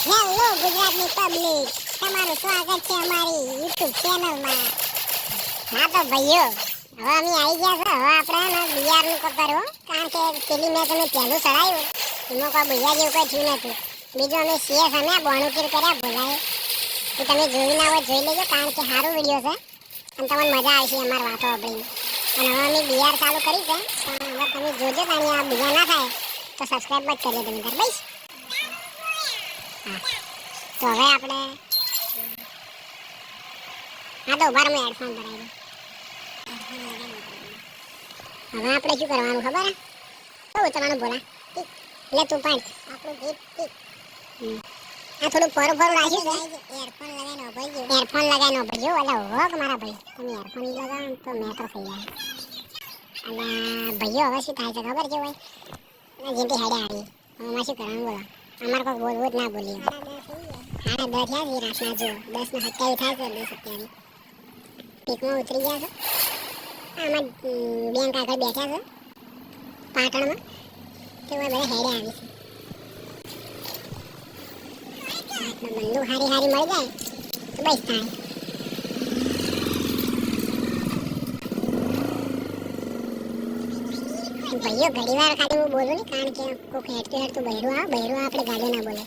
Hello ગુજરાતની public તમારું સ્વાગત છે અમારી યુટ્યુબ ચેનલમાં હા તો ભાઈઓ, હવે અમે આવી ગયા છે. હવે આપણે બિયારનું કરવું કારણ કે પેલી મેં તમે પહેલું ચડાવ્યું. એમાં કોઈ બિયાર જેવું કોઈ થયું નથી બીજું અમે સીએસ અમે બોણુકીર કર્યા ભૂલાય તો તમે જોયું ના હોય જોઈ લેજો, કારણ કે સારું વીડિયો છે. અને તમને મજા આવશે અમારી વાતો સાંભળીને. અને હવે અમે બિયાર ચાલુ કરી છે. પણ હવે તમે જોજો કે અહીંયા બીજા ના થાય, તો સબસ્ક્રાઈબ જ કરી તમે બસ. તો હવે આપણે હા તો ઊભા હું હેડફોન ભરાઈ હવે આપણે શું કરવાનું ખબર શું ઉતરવાનું બોલા ટીક. લે તું પણ આપણું ગીત. આ થોડું ફોરું ફોરું રાખ્યું છે એરફોન લગાવીને ઉભરજો એરફોન લગાવીને ઉભરજો એટલે હોક મારા ભાઈ. તમે એરફોન લગાવો તો મેં તો થઈ જાય. અલા ભાઈઓ હવે શું થાય છે ખબર છે ભાઈ? જેમથી હેડે હારી. હવે શું કરવાનું બોલો? અમારે કોઈ બોલવું જ ના બોલીએ. હાડા દસ થયા છે રાતના જો દસ ને સત્યાવી થાય છે દસ સત્યાવીસ. પીકમાં ઉતરી ગયા છો. આમાં બેંક આગળ બેઠા છે. પાટણમાં. તે બધા હેડે આવી છે. બંદૂક હારી હારી મળી જાય, તો બસ થાય. ભાઈઓ ઘણી વાર ખાલી હું બોલું ને કારણ કે કોઈક હેડતું હેડતું બહેરું આવે બહેરું આપણે ગાડે ના બોલે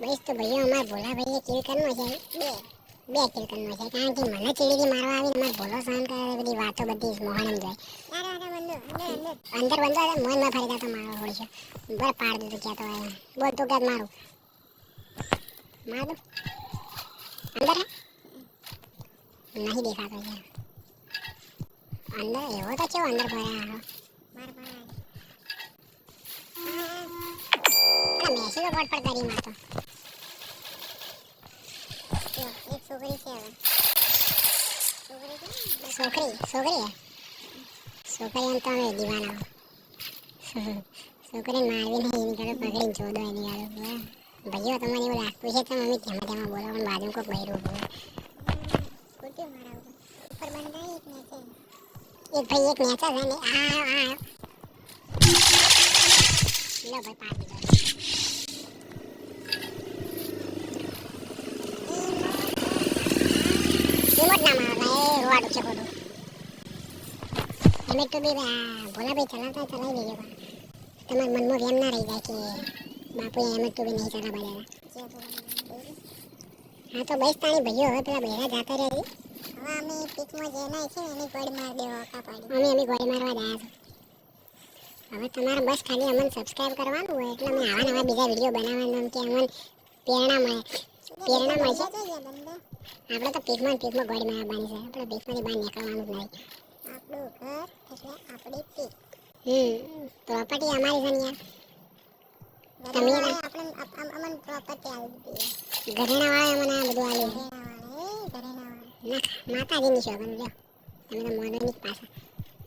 બસ તો ભાઈઓ અમાર ભોલા ભાઈએ કિલ કરનો છે. બે બે કિલ છે કારણ કે મને ચીડીથી મારવા આવીને અમાર ભોલો સહન કરે બધી વાતો બધી મોહણમ જાય અંદર બંધો હતો મોહનમાં ફરી જતો મારો હોય છે. બર પાડ દીધું ક્યાં તો બોલ તું ક્યાં મારું? મારું? અંદર હે? નહીં દેખાતો છે અંદર એવો તો કેવો અંદર ભર્યા હારો મેસેજ પર પર કરી મારતો એક છોકરી છે હવે છોકરી છોકરી છોકરી એમ તો અમે દીવાના છોકરી મારવી નહીં એની ભાઈઓ તમને એવું લાગતું છે તમે અમે ધીમે ધીમે બોલો પણ બાજુ કોઈ બહેરું બોલો એક ભાઈ એક નેચા છે ને આ આ લો ભાઈ પાડી દો. રિમોટ ના મારો ભાઈ રોવાડું છે ખોટું. એમ તો બી આ ભોલા ભાઈ ચલાવતા ચલાવી દેજો. તમારા મનમાં વેમ ના રહી જાય કે બાપુ એમ તો બી નહીં ચલાવવા દેતા હા તો બસ તાણી ભાઈઓ હવે પેલા બહેરા જાતા રહે અમે પીકમાં જે નાય છે એની ગોળી માર દેવા કા પાડી. અમે અમે ગોળી મારવા જાય છે. હવે તમારે બસ ખાલી અમને સબસ્ક્રાઇબ કરવાનું હોય એટલે અમે આવા નવા બીજા વીડિયો બનાવવાના કે અમને પ્રેરણા મળે. પ્રેરણા મળશે આપણે તો પીકમાં પીકમાં ગોળી મારવાની છે આપણે પીકમાંથી બહાર નીકળવાનું જ નહીં. આપણું ઘર એટલે આપણી પીક હમ પ્રોપર્ટી અમારી છે ને યાર. તમે આપણે અમને પ્રોપર્ટી આવી દીધી ઘરેણા વાળા મને આ બધું આલ્યું ના માતાજીની શોભન લ્યો. તમે તો મોનોની પાછા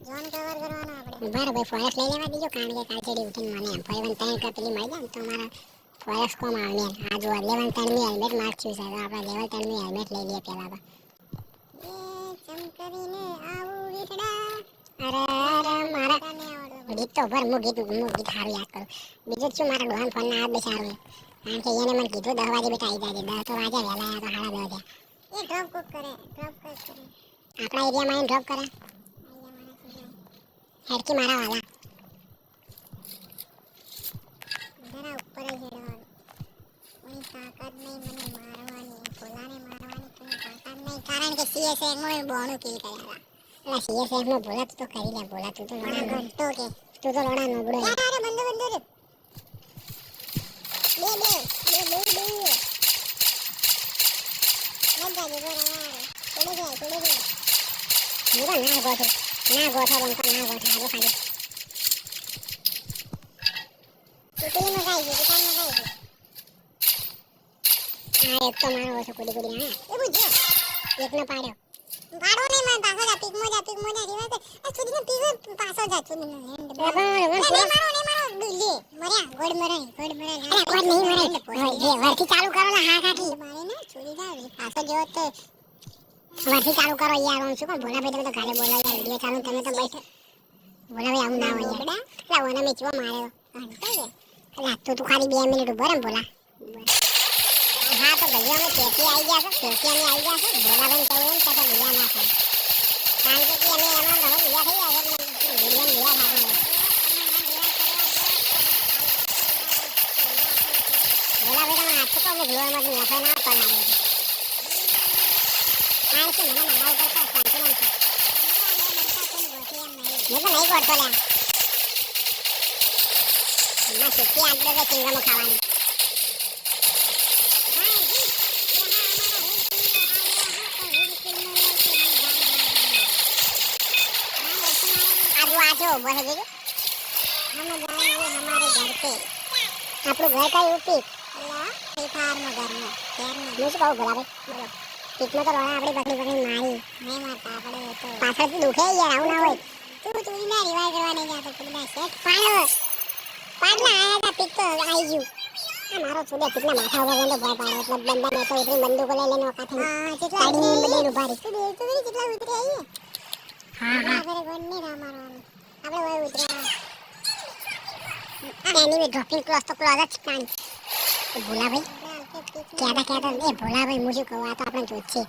જોન કવર કરવાનો આપણે. બરાબર ભાઈ ફોરેસ્ટ લઈ લેવા દીજો. કારણ કે કાલ ચડી ઉઠીને મને એમ. ફોરેસ્ટ ત્રણ કપલી મળી જાય તો મારા ફોરેસ્ટ કોમ આવે ને આ જો લેવલ ત્રણની હેલ્મેટ માર્ક થયું તો આપણે લેવલ ત્રણની હેલ્મેટ લઈ લઈએ પહેલા તો. ચમકરીને આવું વીઠડા અરે અરે મારા ગીત તો ભર હું ગીત હું ગીત સારું યાદ કરું. બીજું શું મારા ડોહાન ફોન ના આવે સારું કારણ કે એને મને કીધું દસ વાગે બેટા આવી જાય દસ તો વાગ્યા વહેલા આવ્યા તો સાડા દસ એ ડ્રોપ કોક કરે ડ્રોપ કોક કરે. આપણા એરિયામાં એને ડ્રોપ કરે. હેડકી મારા વાલા. જરા ઉપર જ હેડવાનું. કોઈ તાકાત નહીં મને મારવાની, ભોલાને મારવાની કોઈ તાકાત નહીં. કારણ કે સીએસએફમાં બોણું કી કર્યા હતા એટલે સીએસએફમાં ભોલા તું તો કરી લે, ભોલા તું તો લોડા ગણતો કે, તું તો લોડા નબળો હે અરે બંદો બંદો રે બે બે બે બે બે મજા જે બોરા થોડે જાય થોડે જાય મુરો ના ગોઠો ના ગોઠો બંકો ના ગોઠો હાલો ખાલી ચૂકલી માં ગાઈ છે દુકાનમાં ગાઈ છે હા એક તો મારો ઓછો કુડી કુડી હા. એ બુજો એક પાડ્યો. પાડો નહીં મને પાછો જા પીક મોજા પીક મોજા રીવા તે આ સુધી પીક પાછો જા સુધી હેન્ડ મારો નહીં મારો. લે મર્યા ગોડ મરાય ગોડ મરાય અરે ગોડ નહીં મરાય. જે વરથી ચાલુ કરો ને હા કાકી. મારે ને છોડી દે પાછો જેવો તે વરથી ચાલુ કરો યાર હું શું કોણ ભોલા ભાઈ તમે તો ઘરે વીડિયો ચાલુ તમે તો બેઠા. બોલા ભાઈ આવું ના હોય યાર. એટલે ઓને મેં ચીવા માર્યો એટલે તું તું ખાલી બે મિનિટ ઊભો ને બોલા હા તો ભૈયા અમે પેટી આવી ગયા છે. પેટી અમે આવી ગયા છે. બોલા ભાઈ કહ્યું ને પછી ભૈયા ના થાય કારણ કે અમે એમાં હવે ભૈયા થઈ ગયા છે ભૈયા ભૈયા થતા બોલા ભાઈ તમે હાથ ચૂકો અમે ધોવામાંથી નફો ના પર લાગે છે કારણ કે મને મારા ઉપર તો શાંતિ નથી મેં તો નહીં કરતો લ્યા એમાં સુખી આંતરે તો ચિંગમો ખાવાની આજુ આજો ઉભો થઈ ગયો हम जाएंगे हमारे घर पे આપણું ઘર કઈ ઉપી એટલે પીકમાં તો રોણા આપણી પકડી પકડી મારી નહીં મારતા આપણે તો પાછળથી દુખે યાર આવું તું તું ના રિવાય કરવા પીક તો આવી ગયું આ મારો છોડે માથા ઉપર જઈને ભય પાડે એટલે બંદા મેં તો એટલી બંદૂકો લઈ લઈને વખત હા કેટલા બધી ઊભા રહી કેટલા ઉતરી ડ્રોપિંગ ક્લોઝ તો ક્લોઝ જ કાન ભોલા ભાઈ કહેતા ક્યાંતા એ ભોલા ભાઈ હું શું કહું? આ તો આપણે જોત છે.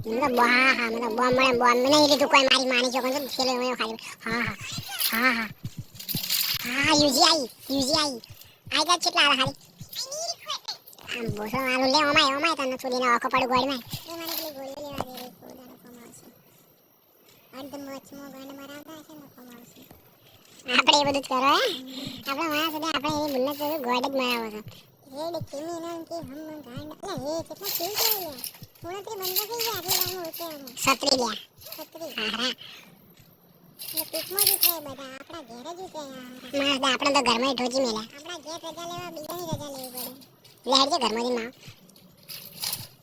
મતલબ હા હા મતલબ બોમ્બ મળે બોમ્બ નહીં લીધું કોઈ મારી માની જો કંઈ છેલ્લે ખાલી હા હા હા હા. હા યુજી આઈ યુજી આઈ આઈ જા કેટલા આલા ખાલી આમ બોસો આલુ લે ઓમાય ઓમાય તને થોડી ઓકો પડું ગોળમાં. એ મને પેલી ગોળી લેવા દે રે કોદાનો કમાવશે. અર્ધ મોચમો ગણ મરાવતા છે ને કમાવશે. આપણે એ બધું જ કરો હે? આપણે માણસ એટલે આપણે એની બુલ્લત તો ગોડ જ મરાવો છો. રેડ કેમી નામ કે હમ ગાંડ એટલે હે કેટલા કેવી છે લે ઉણત્રી બંધ થઈ ગયા આટલી વારમાં ઉતર્યા સત્રી લ્યા. સત્રી હારા હા. પીકમાં જ ઉતરે બધા આપણા ઘેર જ ઉતરે માણસ આપણે તો ઘરમાં ઢોજી મેલા. આપણા ઘેર રજા લેવા બીજાની રજા લેવી પડે. લહેર જે ઘરમાં જઈને માં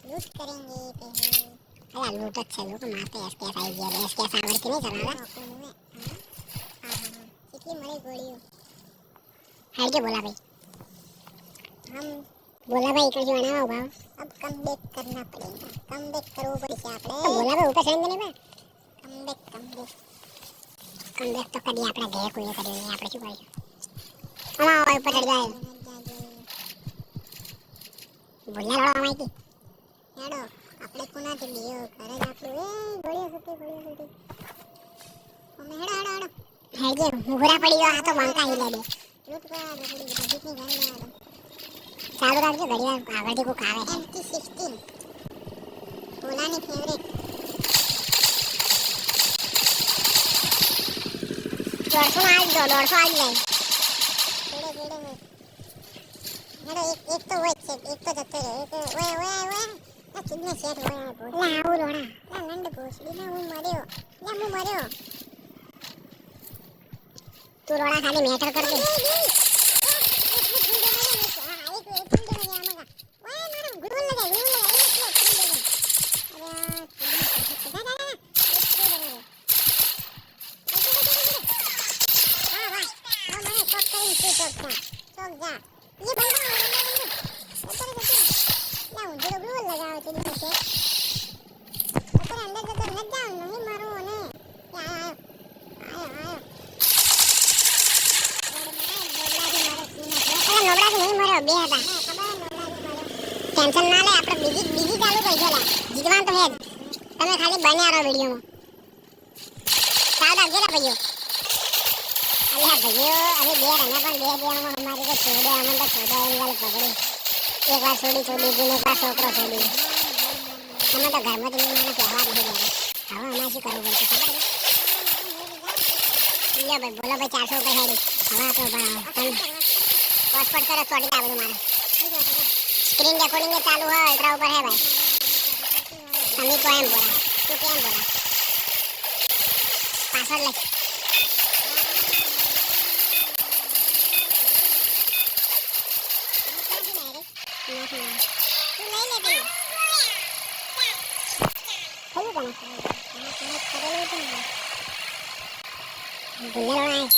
લૂટ કરેંગે પહેલે. અલા લૂટ જ છે લોકો મારતે એસકેસ આવી ગયા એસકેસ આવડતી નહીં ચલાવવા કેટલી મળે ગોળીઓ. હાલ કે બોલા ભાઈ હમ. બોલા ભાઈ કશું અણાવો ભાવ અબ કમ બેક કરના પડેગા. કમ બેક કરવું પડશે આપણે. બોલા ભાઈ ઉપર ચડેંગે ને બા. Come back come back come back તો કદી આપણે ઘેર કોઈ કર્યું નહીં. આપણે શું કરીશું? અમા હોય ઉપર ચડી જાય બોલ્યા રડો અમાઈ હેડો આપણે કોનાથી બીયો કરે જ આપણું. એ ગોળીઓ સુતી ગોળીઓ સુતી અમે હેડો હેડો હેડો. હેડજે મુગરા પડી ગયો આ તો બંકા હી લે દે દે દે ચાલુ રાખજો ઘડી વાર આગળથી કોઈક આવે એમટી સિક્સટીન. ઓલાની ફેવરેટ દોઢસો માં આવી દોઢસો કેડે હોય. હેડો એક એક તો હોય છે એક તો જતો રહ્યો. એક ઓય ઓય ઓય આ કિડને સેટ હોય આ ભૂત લા આવું લોણા લા લંડ ભૂસડી ના હું મર્યો. લા હું મર્યો. તું રોણા ખાલી મેટર કર દે બે હતા. ટેન્શન ના લે, આપણે બીજી બીજી ચાલુ કરી છે જીતવાનું તો હે જ. તમે ખાલી બન્યા રહો વિડીયોમાં. સાવ રાખજો ને ભાઈઓ. અલ્યા ભાઈઓ હવે બે રમ્યા પણ બે ગેમમાં અમારી ચારસો રૂપિયા તમે પાસપોર્ટ કરો ચોટી જા બધું મારે. સ્ક્રીન રેકોર્ડિંગ એ ચાલુ હોય અલ્ટ્રા ઉપર હે ભાઈ. સમી કો એમ બોલા. તું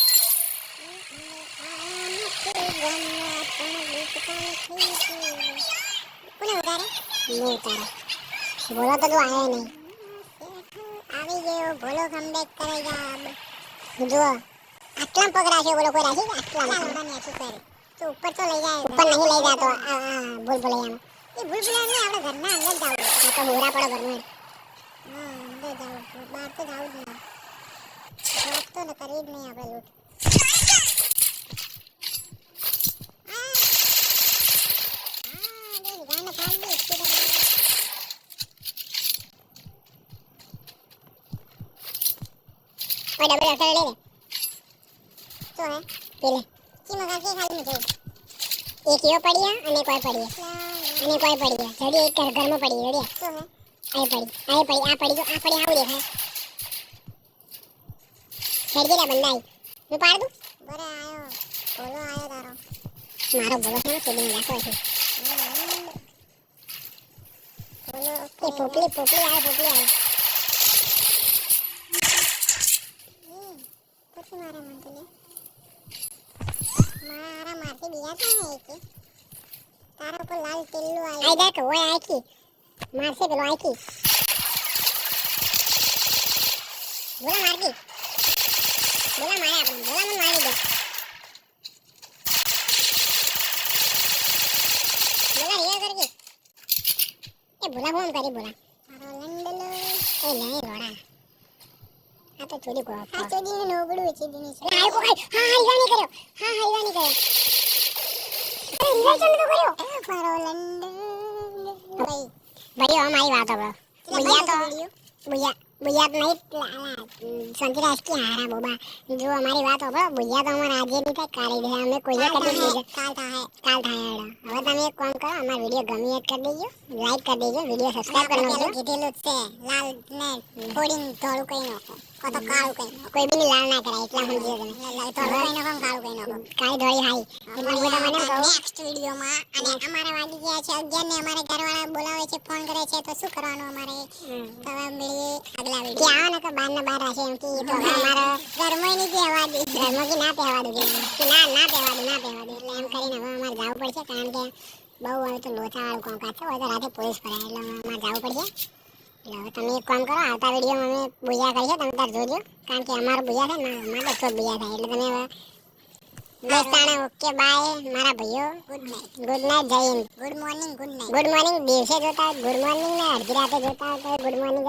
કોને ઉતારે બોલો તો તું આયા નહીં આવી ગયો બોલો કમબેક કરે જાબ જો આટલા પગ છે બોલો કોઈ રાખી આટલા લોડા ને કરે તો ઉપર તો લઈ જાય ઉપર નહીં લઈ જાતો આ ભૂલ ભુલૈયામાં એ ભૂલ ભુલૈયા નહીં આપણે ઘરના અંદર જાવ આ તો મોરા પડો ઘરમાં હા અંદર જાવ બહાર તો જાવ જ નહીં તો ને કરી જ નહીં આપણે લૂંટ આ આ બે ગાને ખાઈ દે સ્પીડ ઓય ડબલ અસર લે લે તો હે પેલે કી મગા કે ખાલી મુજે એક યો પડ્યા અને કોઈ પડી અને કોઈ પડી જડી એક ઘર ઘરમાં પડી રેડી તો હે આ પડી આ પડી આ પડી જો આ પડી આવું દેખાય હેડ ગેલા બંદાઈ હું પાડ દઉં બરે આયો બોલો આયો તારો મારો બોલો છે ને સુધીને રાખો છે બોલો પોપલી પોપલી આવે પોપલી આવે પછી મારા મન તો લે મારા માથે બીજા ક્યાં હે કે તારા ઉપર લાલ ટેલ્લું આવી આઈ દેખ ઓય આખી મારશે પેલો આખી બોલા મારકી બોલા મારે આપણે બોલા મને મારી દે બોલા રિયા કરકી એ બોલા ફોન કરી બોલા મારો લંડલો એ નહીં રોડા આ તો ચોરી ગો ચોરી નું નોગડું વેચી દીને છે હા કો મારી વાત આપણો ભૈયા તો ભૈયા ભૈયા તો નહીં સંતિરાજ કે હારા બોબા. થાય હવે તમે એક કામ કરો અમારો વિડિયો ગમી કરી દેજો. લાઈક કરી દેજો વીડિયો સબસ્ક્રાઇબ કરી દેજો કીધેલું છે. લાલ ને કોડિંગ થોડું કઈ નાખો. કો તો કાળું કઈ કોઈ બી લાલ ના કરાય એટલા સમજી તમે. થોડું કઈ નાખો કાળું કઈ નાખો. કાળી ધોળી હાઈ એટલે હું નેક્સ્ટ વિડિયોમાં અને અમારે વાગી ગયા છે 11 ને અમારે ઘરવાળા બોલાવે છે ફોન કરે છે તો શું કરવાનું અમારે? તો હવે મળીએ આગલા વિડિયો કે આવો ને તો બાર ને બાર રાખે એમ કે તો હવે ઘરમાં નહીં પહેવા દે ઘરમાં કે ના પહેવા દે કે ના ના પહેવા દે ના પહેવા દે એટલે એમ કરીને હવે અમારે જવું પડશે કારણ કે બહુ હવે તો લોચા વાળું કામકાજ છે. હવે તો રાતે પોલીસ ભરાય એટલે અમારે જવું પડશે. એટલે તમે એક કામ કરો આવતા વિડીયોમાં અમે બુયા કરીએ તમે તાર જોજો. કારણ કે અમારો બુયા છે ને અમારે તો બુયા થાય એટલે તમે દોસ્તાને ઓકે બાય મારા ભાઈઓ. ગુડ નાઇટ ગુડ નાઇટ જય Hind. Good morning good night good morning દિવસે જોતા ગુડ મોર્નિંગ ને અડધી રાતે જોતા હોય તો ગુડ મોર્નિંગ